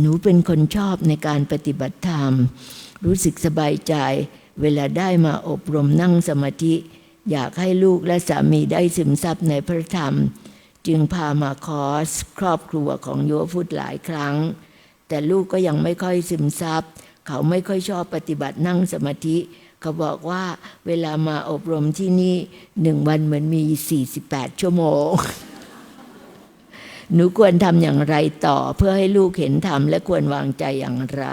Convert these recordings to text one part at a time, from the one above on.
หนูเป็นคนชอบในการปฏิบัติธรรม รู้สึกสบายใจ เวลาได้มาอบรมนั่งสมาธิ อยากให้ลูกและสามีได้ซึมซับในพระธรรม จึงพามาคอร์สครอบครัวของโยพุทธหลายครั้ง แต่ลูกก็ยังไม่ค่อยซึมซับ เขาไม่ค่อยชอบปฏิบัตินั่งสมาธิ เขาบอกว่าเวลามาอบรมที่นี่หนึ่งวันเหมือนมี 48 ชั่วโมง หนูควรทำอย่างไรต่อ เพื่อให้ลูกเห็นธรรมและควรวางใจอย่างไร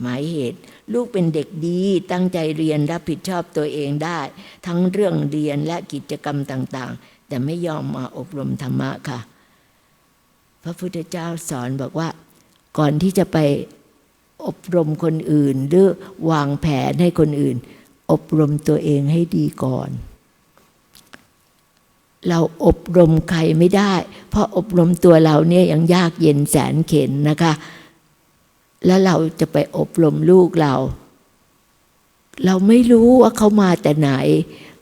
หมายเหตุ ลูกเป็นเด็กดี ตั้งใจเรียนรับผิดชอบตัวเองได้ ทั้งเรื่องเรียนและกิจกรรมต่างๆ แต่ไม่ยอมมาอบรมธรรมะค่ะ พระพุทธเจ้าสอนบอกว่า ก่อนที่จะไปอบรมคนอื่น หรือวางแผนให้คนอื่น อบรมตัวเองให้ดีก่อน เราอบรมใครไม่ได้ เพราะอบรมตัวเราเนี่ยยังยากเย็นแสนเข็นนะคะ แล้วเราจะไปอบรมลูกเรา เราไม่รู้ว่าเขามาแต่ไหน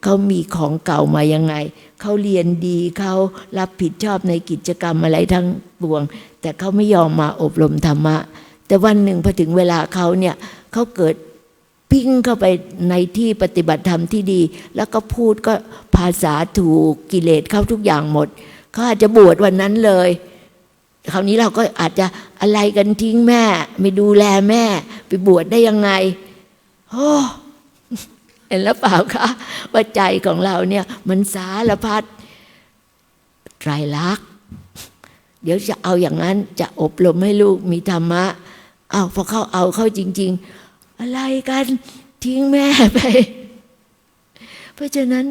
เขามีของเก่ามายังไง เขาเรียนดีเขารับผิดชอบในกิจกรรมอะไรทั้งปวง แต่เขาไม่ยอมมาอบรมธรรมะ แต่วันหนึ่งพอถึงเวลาเขาเนี่ยเขาเกิด ปิ้งเข้าไปในที่ปฏิบัติธรรมที่ดี แล้วก็พูดก็ภาษาถูกกิเลสเข้าทุกอย่างหมดเขาอาจจะบวชวันนั้นเลย คราวนี้เราก็อาจจะอะไรกันทิ้งแม่ ไม่ดูแลแม่ ไปบวชได้ยังไงโอ้เห็นแล้วเปล่าคะว่าใจของเราเนี่ยมันสารพัดไตรลักษณ์เดี๋ยวจะเอาอย่างนั้นจะอบรมให้ลูกมีธรรมะเอาพอเขาเอาเข้าจริง ๆ อะไรกันทิ้งแม่ไป เพราะฉะนั้น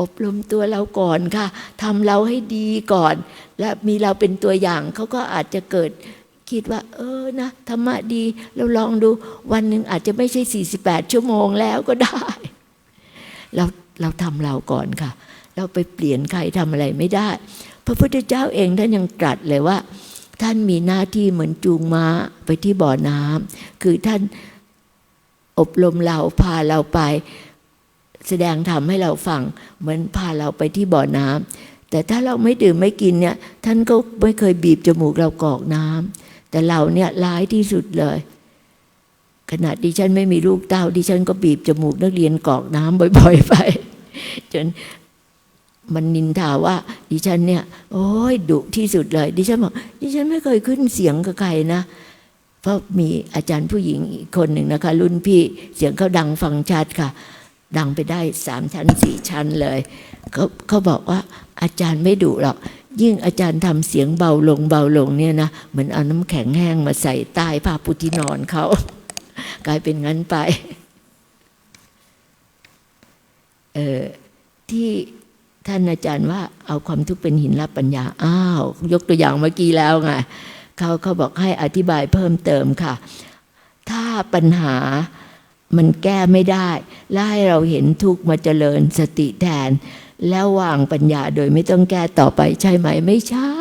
อบรมตัวเราก่อนค่ะทำเราให้ดีก่อน และมีเราเป็นตัวอย่างเขาก็อาจจะเกิดคิดว่า เออนะธรรมะดีเราลองดูวันหนึ่งอาจจะไม่ใช่ 48 ชั่วโมงแล้วก็ได้ เราเราทำเราก่อนค่ะ เราไปเปลี่ยนใครทำอะไรไม่ได้ พระพุทธเจ้าเองท่านยังตรัสเลยว่า ท่านมีหน้าที่เหมือนจูงม้าไปที่บ่อน้ำคือท่าน อบรมเราพาเราไป แสดงธรรมให้เราฟังเหมือนพาเราไปที่บ่อน้ำแต่ถ้าเราไม่ดื่มไม่กินเนี่ย ท่านก็ไม่เคยบีบจมูกเรากรอกน้ำแต่เราเนี่ยร้ายที่สุดเลย ขณะดิฉันไม่มีลูกเต้าดิฉันก็บีบจมูกนักเรียนกรอกน้ำบ่อย ๆ ไป จนมันนินทาว่า ดิฉันเนี่ย โอ้ยดุที่สุดเลย ดิฉันบอกดิฉันไม่เคยขึ้นเสียงกับใครนะ เพราะมีอาจารย์ผู้หญิงอีกคนหนึ่งนะคะ รุ่นพี่เสียงเขาดังฟังชัดค่ะ ดังไปได้สามชั้นสี่ชั้นเลยเขาเขาบอกว่าอาจารย์ไม่ดุหรอก ยิ่งอาจารย์ทำเสียงเบาลงเบาลงเนี่ยนะเหมือนเอาน้ำแข็งแห้งมาใส่ใต้ผ้าปูที่นอนเขากลายเป็นงั้นไปเออที่ท่านอาจารย์ว่าเอาความทุกข์เป็นหินรับปัญญา อ้าว ยกตัวอย่างเมื่อกี้แล้วไง เขาเขาบอกให้อธิบายเพิ่มเติมค่ะ ถ้าปัญหามันแก้ไม่ได้ และให้เราเห็นทุกข์มาเจริญสติแทน แล้ววางปัญญาโดยไม่ต้องแก้ต่อไปใช่ไหมไม่ใช่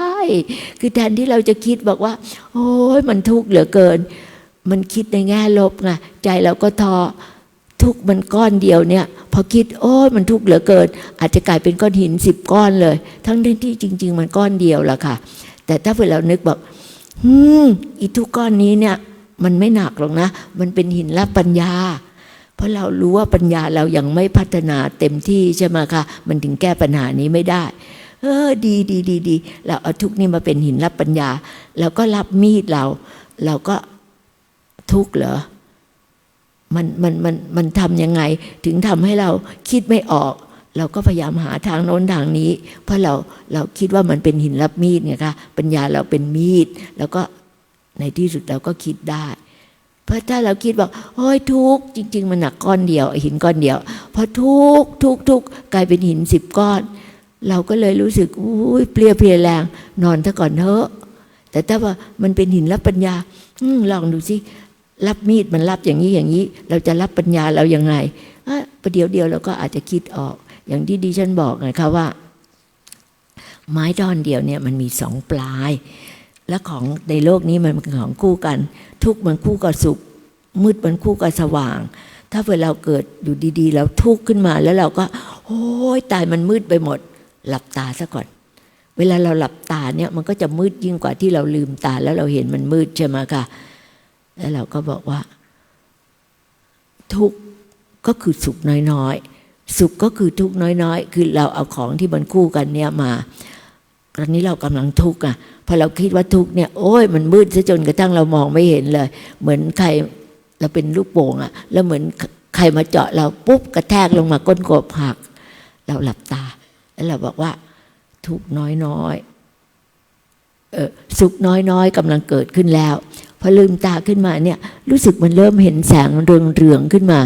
คือแทนที่เราจะคิดบอกว่า โอ้ยมันทุกข์เหลือเกิน มันคิดในแง่ลบไงใจเราก็ท้อทุกข์มันก้อนเดียวเนี่ย พอคิดโอ้ยมันทุกข์เหลือเกิน อาจจะกลายเป็นก้อนหินสิบก้อนเลย ทั้งที่จริง ๆ มันก้อนเดียวละค่ะ แต่ถ้าเผื่อเรานึกบอก อืมอีทุกก้อนนี้เนี่ย มันไม่หนักหรอกนะ มันเป็นหินรับปัญญา เพราะเรารู้ว่าปัญญาเรายังไม่พัฒนาเต็มที่ใช่ไหมคะ มันถึงแก้ปัญหานี้ไม่ได้ เออ ดีดีดีดีเราเอาทุกนี่มาเป็นหินรับปัญญา แล้วก็รับมีดเรา เราก็ทุกเหรอมันมันมันมันทำยังไง ถึงทำให้เราคิดไม่ออก เราก็พยายามหาทางโน้นทางนี้ เพราะเราเราคิดว่ามันเป็นหินรับมีดไงคะปัญญาเราเป็นมีด แล้วก็ในที่สุดเราก็คิดได้ เพราะถ้าเราคิดบอกโอ้ยทุกข์จริง ๆ มันหนักก้อนเดียว หินก้อนเดียวพอทุกข์ทุกข์ทุกข์กลายเป็นหินสิบก้อน เราก็เลยรู้สึกอุ้ยเปลี่ยเพลียแรง นอนซะก่อนเถอะแต่ถ้าว่ามันเป็นหินรับปัญญาอืลองดูสิรับมีดมันรับอย่างนี้อย่างนี้ เราจะรับปัญญาเรายังไงอะประเดี๋ยวเดียวเราก็อาจจะคิดออก อย่างที่ดิฉันบอกไงคะว่า ไม้ท่อนเดียวเนี่ยมันมีสองปลาย และของในโลกนี้มันเป็นของคู่กัน ทุกข์มันคู่กับสุข มืดมันคู่กับสว่าง ถ้าเวลาเราเกิดอยู่ดีๆ แล้วทุกข์ขึ้นมาแล้วเราก็โอ้ยตายมันมืดไปหมด หลับตาซะก่อน เวลาเราหลับตาเนี่ยมันก็จะมืดยิ่งกว่าที่เราลืมตาแล้วเราเห็นมันมืดใช่ไหมคะแล้วเราก็บอกว่า ทุกข์ก็คือสุขน้อยๆ สุขก็คือทุกน้อยๆ คือเราเอาของที่มันคู่กันเนี่ยมาตอนนี้เรากำลังทุกข์อะพอเราคิดว่าทุกข์เนี่ยโอ้ยมันมืดซะจนกระทั่งเรามองไม่เห็นเลย เหมือนใครเราเป็นลูกโป่งอะ แล้วเหมือนใครมาเจาะเราปุ๊บกระแทกลงมาก้นกบหัก เราหลับตา แล้วเราบอกว่า ทุกข์น้อยเออสุขน้อยๆกำลังเกิดขึ้นแล้ว พอลืมตาขึ้นมาเนี่ย รู้สึกมันเริ่มเห็นแสงเรืองๆขึ้นมา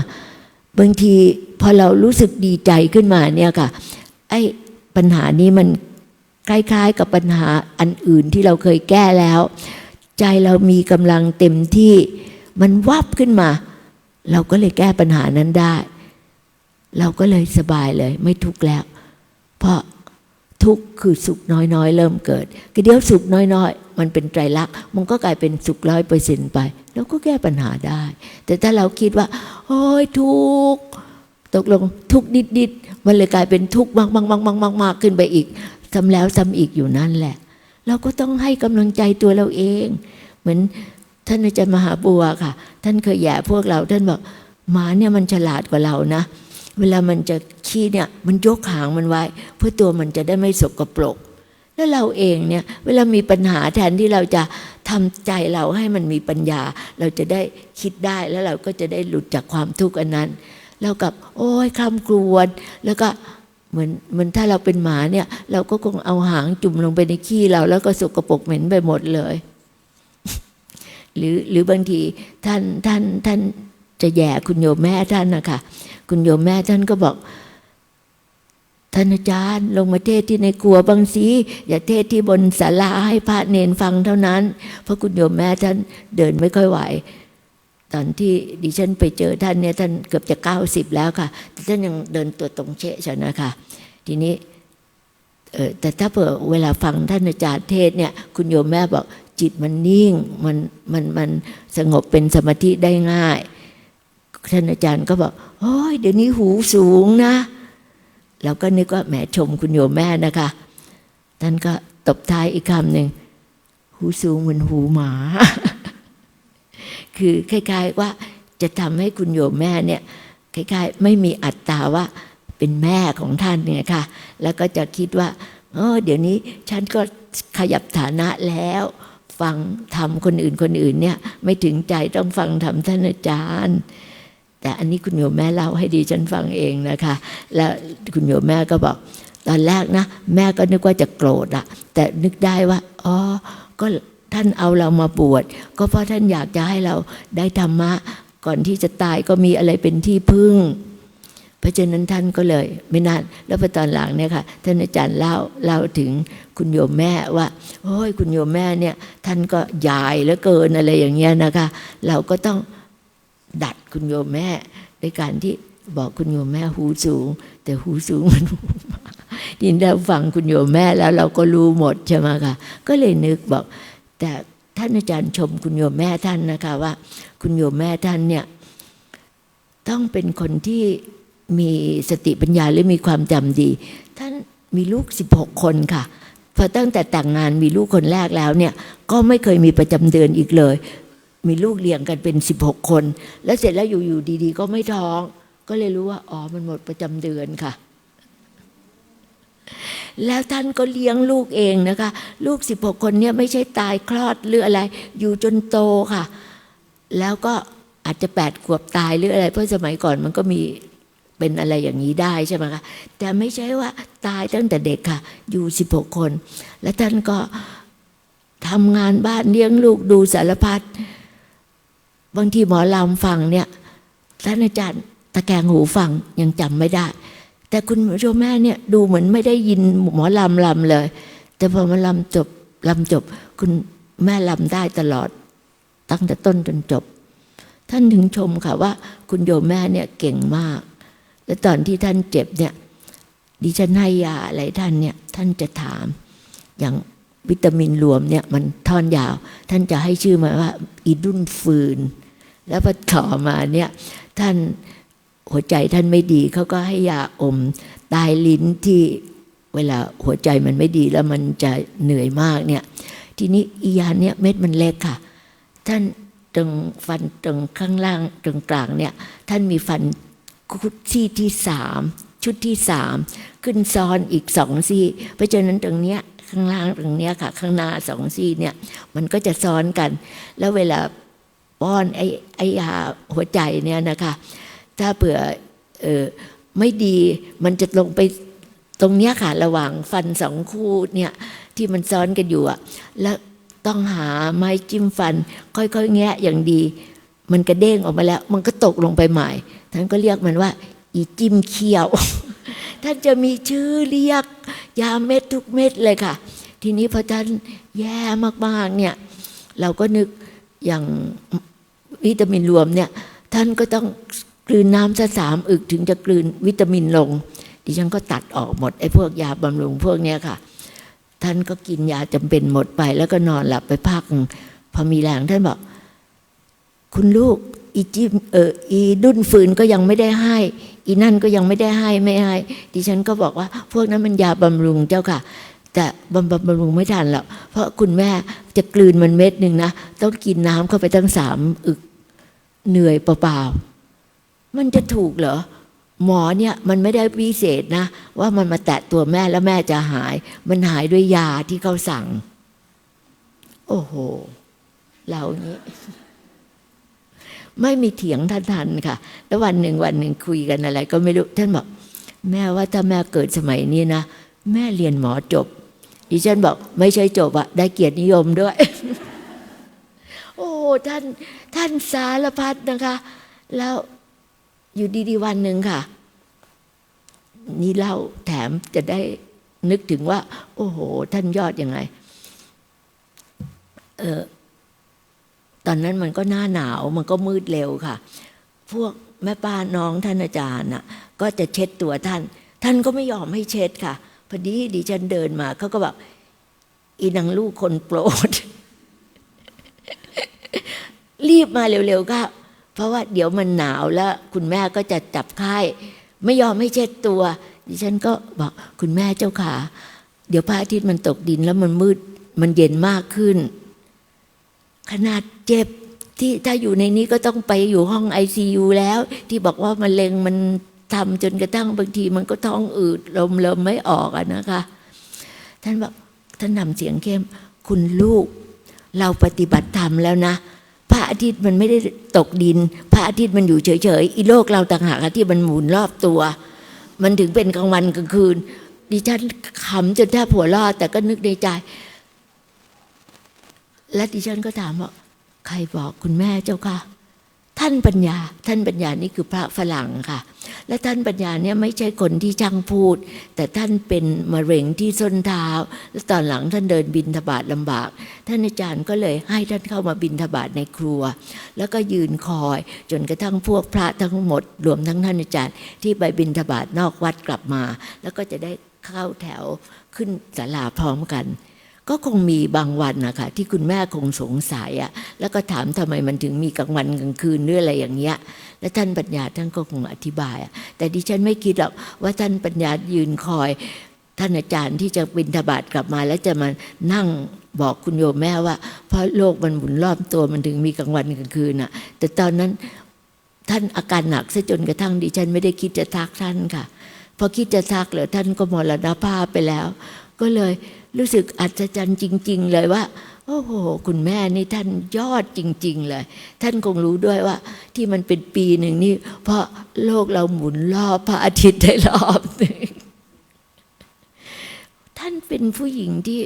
บางทีพอเรารู้สึกดีใจขึ้นมาเนี่ยค่ะ ไอ้ปัญหานี้มันคล้ายๆกับปัญหาอันอื่นที่เราเคยแก้แล้ว ใจเรามีกำลังเต็มที่มันวับขึ้นมา เราก็เลยแก้ปัญหานั้นได้ เราก็เลยสบายเลย ไม่ทุกข์แล้ว เพราะทุกข์คือสุขน้อยๆ เริ่มเกิดก็เดี๋ยวสุขน้อยๆ มันเป็นไตรลักษณ์มันก็กลายเป็นสุขร้อยเปอร์เซ็นต์ไป แล้วก็แก้ปัญหาได้ แต่ถ้าเราคิดว่า โอ้ยทุกข์ตกลงทุกข์นิดๆมันเลยกลายเป็นทุกข์มากมากมากมากมากมากขึ้นไปอีกซ้ำแล้วซ้ำอีกอยู่นั่นแหละ เราก็ต้องให้กำลังใจตัวเราเอง เหมือนท่านอาจารย์มหาบัวค่ะ ท่านเคยแย่พวกเรา ท่านบอกหมาเนี่ยมันฉลาดกว่าเรานะ เวลามันจะขี้เนี่ย มันยกหางมันไว้ เพื่อตัวมันจะได้ไม่สกปรกแล้วเราเองเนี่ย เวลามีปัญหาแทนที่เราจะ ทำใจเราให้มันมีปัญญา เราจะได้คิดได้แล้วเราก็จะได้หลุดจากความทุกข์อันนั้นเรากับ โอ้ยคลำกรวน แล้วก็เหมือนเหมือนถ้าเราเป็นหมาเนี่ย เราก็คงเอาหางจุ่มลงไปในขี้เรา แล้วก็สกปรกเหม็นไปหมดเลย หรือหรือบางทีท่านท่านท่านจะแย่คุณโยมแม่ท่านนะคะคุณโยมแม่ท่านก็บอก ท่านอาจารย์ลงมาเทศที่ในครัวบางสีอย่าเทศที่บนศาลาให้พระเนนฟังเท่านั้น เพราะคุณโยมแม่ท่านเดินไม่ค่อยไหว ตอนที่ดิฉันไปเจอท่านเนี่ยท่านเกือบจะเก้าสิบแล้วค่ะแต่ท่านยังเดินตัวตรงเชะใช่นะคะทีนี้เออแต่ถ้าเผื่อเวลาฟังท่านอาจารย์เทศเนี่ยคุณโยมแม่บอกจิตมันนิ่งมันมันมันสงบเป็นสมาธิได้ง่าย ท่านอาจารย์ก็บอกโอ้ยเดี๋ยวนี้หูสูงนะ เราก็นึกว่าแหมชมคุณโยมแม่นะคะท่านก็ตบท้ายอีกคำหนึ่งหูสูงเหมือนหูหมา คือคล้ายๆว่าจะทำให้คุณโยมแม่เนี่ยคล้ายๆ ไม่มีอัตตาว่าเป็นแม่ของท่านเนี่ยค่ะ แล้วก็จะคิดว่าเออเดี๋ยวนี้ฉันก็ขยับฐานะแล้ว ฟังทำคนอื่นคนอื่นเนี่ย ไม่ถึงใจต้องฟังทำท่านอาจารย์ แต่อันนี้คุณโยมแม่เล่าให้ดีฉันฟังเองนะคะ แล้วคุณโยมแม่ก็บอก ตอนแรกนะ แม่ก็นึกว่าจะโกรธอะแต่นึกได้ว่าอ๋อก็ท่านเอาเรามาบวชก็เพราะท่านอยากจะให้เราได้ธรรมะ ก่อนที่จะตายก็มีอะไรเป็นที่พึ่งเพราะฉะนั้นท่านก็เลยไม่นานแล้วพอตอนหลังเนี่ยค่ะท่านอาจารย์เล่าเล่าถึงคุณโยมแม่ว่าโอ้ยคุณโยมแม่เนี่ยท่านก็ยายเหลือเกินอะไรอย่างเงี้ยนะคะ เราก็ต้อง ดัดคุณโยมแม่ด้วยการที่บอกคุณโยมแม่หูสูง แต่หูสูงมันหูมายินได้ฟังคุณโยมแม่แล้วเราก็รู้หมดใช่ไหมคะก็เลยนึกบอก แต่ท่านอาจารย์ชมคุณโยมแม่ท่านนะคะว่า คุณโยมแม่ท่านเนี่ยต้องเป็นคนที่มีสติปัญญาหรือมีความจำดี ท่านมีลูก 16 คนค่ะพอตั้งแต่แต่งงานมีลูกคนแรกแล้วเนี่ย ก็ไม่เคยมีประจำเดือนอีกเลย มีลูกเลี้ยงกันเป็น16คน แล้วเสร็จแล้วอยู่ๆดี ๆ ก็ไม่ท้อง ก็เลยรู้ว่าอ๋อมันหมดประจำเดือนค่ะ แล้วท่านก็เลี้ยงลูกเองนะคะ ลูก16คนเนี่ยไม่ใช่ตายคลอดหรืออะไร อยู่จนโตค่ะ แล้วก็อาจจะแปดขวบตายหรืออะไร เพราะสมัยก่อนมันก็มีเป็นอะไรอย่างนี้ได้ใช่ไหมคะแต่ไม่ใช่ว่าตายตั้งแต่เด็กค่ะ อยู่16คน แล้วท่านก็ทำงานบ้านเลี้ยงลูกดูสารพัด บางทีหมอลำฟังเนี่ยท่านอาจารย์ตะแกงหูฟังยังจำไม่ได้ แต่คุณโยมแม่เนี่ยดูเหมือนไม่ได้ยินหมอลำลำเลย แต่พอมาลำจบลำจบ คุณแม่ลำได้ตลอด ตั้งแต่ต้นจนจบ ท่านถึงชมค่ะว่า คุณโยมแม่เนี่ยเก่งมาก และตอนที่ท่านเจ็บเนี่ยดิฉันให้ยาอะไรท่านเนี่ยท่านจะถามอย่างวิตามินรวมเนี่ยมันท่อนยาว ท่านจะให้ชื่อมาว่า อีดุนฟืน แล้วพอต่อมาเนี่ยท่านหัวใจท่านไม่ดีเขาก็ให้ยาอมตายลิ้นที่เวลาหัวใจมันไม่ดีแล้วมันจะเหนื่อยมากเนี่ยทีนี้อียาเนี่ยเม็ดมันเล็กค่ะ ท่านตรงฟันตรงข้างล่างตรงกลางเนี่ยท่านมีฟันคุดซี่ที่สามชุดที่สามขึ้นซ้อนอีกสองซี่ เพราะฉะนั้นตรงเนี้ย ข้างล่างตรงเนี้ยค่ะ ข้างหน้าสองซี่เนี่ย มันก็จะซ้อนกัน แล้วเวลาป้อนไอ้ไอ้ยาหัวใจเนี่ยนะคะ ถ้าเผื่อเออไม่ดีมันจะลงไปตรงเนี้ยค่ะระหว่างฟันสองคู่เนี่ยที่มันซ้อนกันอยู่อะแล้วต้องหาไม้จิ้มฟัน ค่อยๆแงะอย่างดี มันกระเด้งออกมาแล้ว มันก็ตกลงไปใหม่ท่านก็เรียกมันว่า อีจิ้มเคี้ยว ท่านจะมีชื่อเรียก ยาเม็ดทุกเม็ดเลยค่ะ ทีนี้พอท่านแย่มากๆเนี่ยเราก็นึกอย่างวิตามินรวมเนี่ยท่านก็ต้องกลืนน้ำซะสามอึกถึงจะกลืนวิตามินลง ดิฉันก็ตัดออกหมดไอ้พวกยาบำรุงพวกเนี้ยค่ะ ท่านก็กินยาจำเป็นหมดไป แล้วก็นอนหลับไปพักพอมีแรงท่านบอก คุณลูก อีจิมเอออีดุนฟืนก็ยังไม่ได้ให้ อีนั่นก็ยังไม่ได้ให้ไม่ให้ ดิฉันก็บอกว่า พวกนั้นมันยาบำรุงเจ้าค่ะ แต่บำบำบำรุงไม่ทันหรอกเพราะคุณแม่จะกลืนมันเม็ดหนึ่งนะต้องกินน้ำเข้าไปตั้งสามอึกเหนื่อยเปล่าๆมันจะถูกเหรอหมอเนี่ยมันไม่ได้วิเศษนะ ว่ามันมาแตะตัวแม่แล้วแม่จะหาย มันหายด้วยยาที่เขาสั่ง โอ้โห เรานี้ ไม่มีเถียงท่านทันค่ะ แล้ววันหนึ่งวันหนึ่งคุยกันอะไร ก็ไม่รู้ ท่านบอก แม่ว่าถ้าแม่เกิดสมัยนี้นะ แม่เรียนหมอจบ ดิฉันบอก ไม่ใช่จบอะได้เกียรตินิยมด้วย โอ้ท่านท่านสารพัดนะคะ แล้วอยู่ดีๆวันหนึ่งค่ะ นี่เล่าแถมจะได้นึกถึงว่า โอ้โห ท่านยอดยังไง เออ ตอนนั้นมันก็หน้าหนาวมันก็มืดเร็วค่ะ พวกแม่ป้าน้องท่านอาจารย์น่ะก็จะเช็ดตัวท่าน ท่านก็ไม่ยอมให้เช็ดค่ะพอดีดิฉันเดินมาเขาก็บอกอีนังลูกคนโปรด รีบมาเร็วๆค่ะเพราะว่าเดี๋ยวมันหนาวแล้ว คุณแม่ก็จะจับไข้ไม่ยอมให้เช็ดตัว ดิฉันก็บอกคุณแม่เจ้าขาเดี๋ยวพระอาทิตย์มันตกดินแล้วมันมืดมันเย็นมากขึ้น ขนาดเจ็บที่ถ้าอยู่ในนี้ก็ต้องไปอยู่ห้องไอซียูแล้ว ที่บอกว่ามะเร็งมันทำจนกระทั่งบางทีมันก็ท้องอืดลมเริ่มไม่ออกอะนะคะ ท่านบอกท่านนำเสียงเข้ม คุณลูก เราปฏิบัติธรรมแล้วนะ พระอาทิตย์มันไม่ได้ตกดิน พระอาทิตย์มันอยู่เฉยๆอีโลกเราต่างหากที่มันหมุนรอบตัว มันถึงเป็นกลางวันกลางคืนดิฉันขำจนแทบหัวรอดแต่ก็นึกในใจ และดิฉันก็ถามว่า ใครบอกคุณแม่เจ้าค่ะ ท่านปัญญา ท่านปัญญานี่คือพระฝรั่งค่ะ และท่านปัญญาเนี่ยไม่ใช่คนที่ช่างพูด แต่ท่านเป็นมะเร็งที่ส้นเท้า แล้วตอนหลังท่านเดินบินทบาทลำบาก ท่านอาจารย์ก็เลยให้ท่านเข้ามาบินทบาทในครัว แล้วก็ยืนคอยจนกระทั่งพวกพระทั้งหมด รวมทั้งท่านอาจารย์ ที่ไปบินทบาทนอกวัดกลับมา แล้วก็จะได้เข้าแถวขึ้นศาลาพร้อมกัน ก็คงมีบางวันนะคะที่คุณแม่คงสงสัยอะแล้วก็ถามทำไมมันถึงมีกลางวันกลางคืนหรืออะไรอย่างเงี้ย แล้วท่านปัญญาท่านก็คงอธิบายอะแต่ดิฉันไม่คิดหรอกว่าท่านปัญญายืนคอย ท่านอาจารย์ที่จะบินทบาทกลับมา แล้วจะมานั่งบอกคุณโยมแม่ว่า เพราะโลกมันหมุนรอบตัวมันถึงมีกลางวันกลางคืนน่ะแต่ตอนนั้นท่านอาการหนักซะจนกระทั่งดิฉันไม่ได้คิดจะทักท่านค่ะพอคิดจะทักเหรอท่านก็มรณภาพไปแล้ว ก็เลย รู้สึกอัศจรรย์จริง ๆ เลยว่า โอ้โห คุณแม่นี่ท่านยอดจริง ๆ เลย ท่านคงรู้ด้วยว่า ที่มันเป็นปีหนึ่งนี่ เพราะโลกเราหมุนรอบพระอาทิตย์ได้รอบหนึ่งท่านเป็นผู้หญิงที่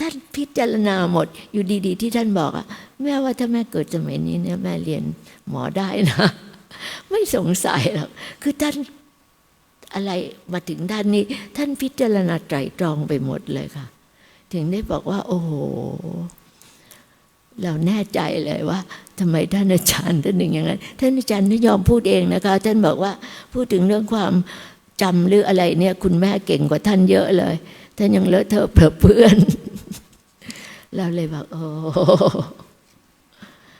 ท่านพิจารณาหมด อยู่ดี ๆ ที่ท่านบอกอะแม่ว่าถ้าแม่เกิดสมัยนี้เนี่ยแม่เรียนหมอได้นะ ไม่สงสัยหรอกคือท่าน อะไรมาถึงท่านนี้ ท่านพิจารณาไตรตรองไปหมดเลยค่ะ ถึงได้บอกว่า โอ้โห เราแน่ใจเลยว่าทำไมท่านอาจารย์ท่านหนึ่งอย่างนั้นท่านอาจารย์ไม่ยอมพูดเองนะคะ ท่านบอกว่าพูดถึงเรื่องความจำหรืออะไรเนี่ย คุณแม่เก่งกว่าท่านเยอะเลย ท่านยังเลอะเทอะเปรอะเพื่อน เราเลยบอกโอ้